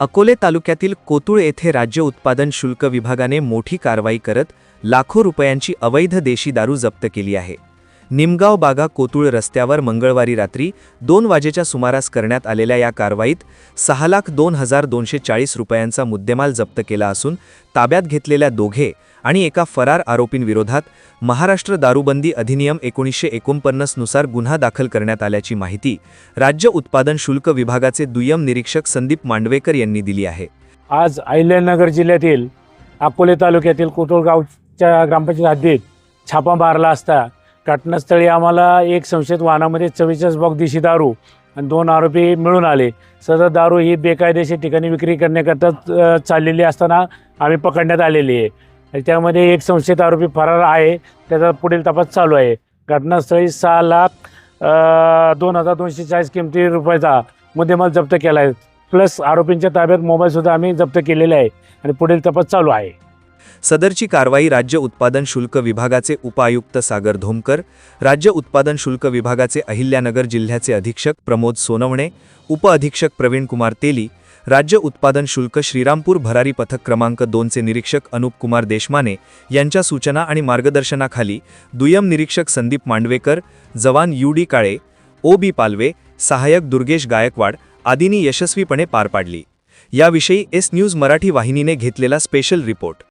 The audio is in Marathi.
अकोले तालुक्यातील कोतुळ येथे राज्य उत्पादन शुल्क विभागाने मोठी कारवाई करत लाखो रुपयांची अवैध देशी दारू जप्त केली आहे. निमगाव बागा कोतुळ रस्त्यावर मंगळवारी रात्री दोन वाजेच्या सुमारास करण्यात आलेल्या या कारवाईत सहा लाख दोन हजार दोनशे चाळीस रुपयांचा मुद्देमाल जप्त केला असून ताब्यात घेतलेल्या दोघे आणि एका फरार आरोपींविरोधात महाराष्ट्र दारूबंदी अधिनियम एकोणीसशे एकोणपन्नासनुसार गुन्हा दाखल करण्यात आल्याची माहिती राज्य उत्पादन शुल्क विभागाचे दुय्यम निरीक्षक संदीप मांडवेकर यांनी दिली आहे. आज अहिल्यानगर जिल्ह्यातील अकोले तालुक्यातील कोटोळगावच्या ग्रामपंचायत हद्दीत छापा मारला असता घटनास्थळी आम्हाला एक संशयित वाहनामध्ये चव्वेचाळीस बॉक देशी दारू आणि दोन आरोपी मिळून आले. सदर दारू ही बेकायदेशीर ठिकाणी विक्री करण्याकरता चाललेली असताना आम्ही पकडण्यात आलेली आहे. आणि त्यामध्ये एक संशयित आरोपी फरार आहे. त्याचा पुढील तपास चालू आहे. घटनास्थळी सहा लाख दोन हजार दोनशे चाळीस किमती रुपयाचा मुद्देमाल जप्त केला आहे. प्लस आरोपींच्या ताब्यात मोबाईलसुद्धा आम्ही जप्त केलेले आहे. आणि पुढील तपास चालू आहे. सदरची कारवाई राज्य उत्पादन शुल्क विभागाचे उपायुक्त सागर धोमकर राज्य उत्पादन शुल्क विभागाचे अहिल्यानगर जिल्ह्याचे अधीक्षक प्रमोद सोनवणे उपअधीक्षक प्रवीण कुमार तेली राज्य उत्पादन शुल्क श्रीरामपूर भरारी पथक क्रमांक दोनचे निरीक्षक अनुप कुमार देशमाने यांच्या सूचना आणि मार्गदर्शनाखाली दुय्यम निरीक्षक संदीप मांडवेकर जवान U D Kale O B Palve सहाय्यक दुर्गेश गायकवाड आदींनी यशस्वीपणे पार पाडली. याविषयी एस न्यूज मराठी वाहिनीने घेतलेला स्पेशल रिपोर्ट.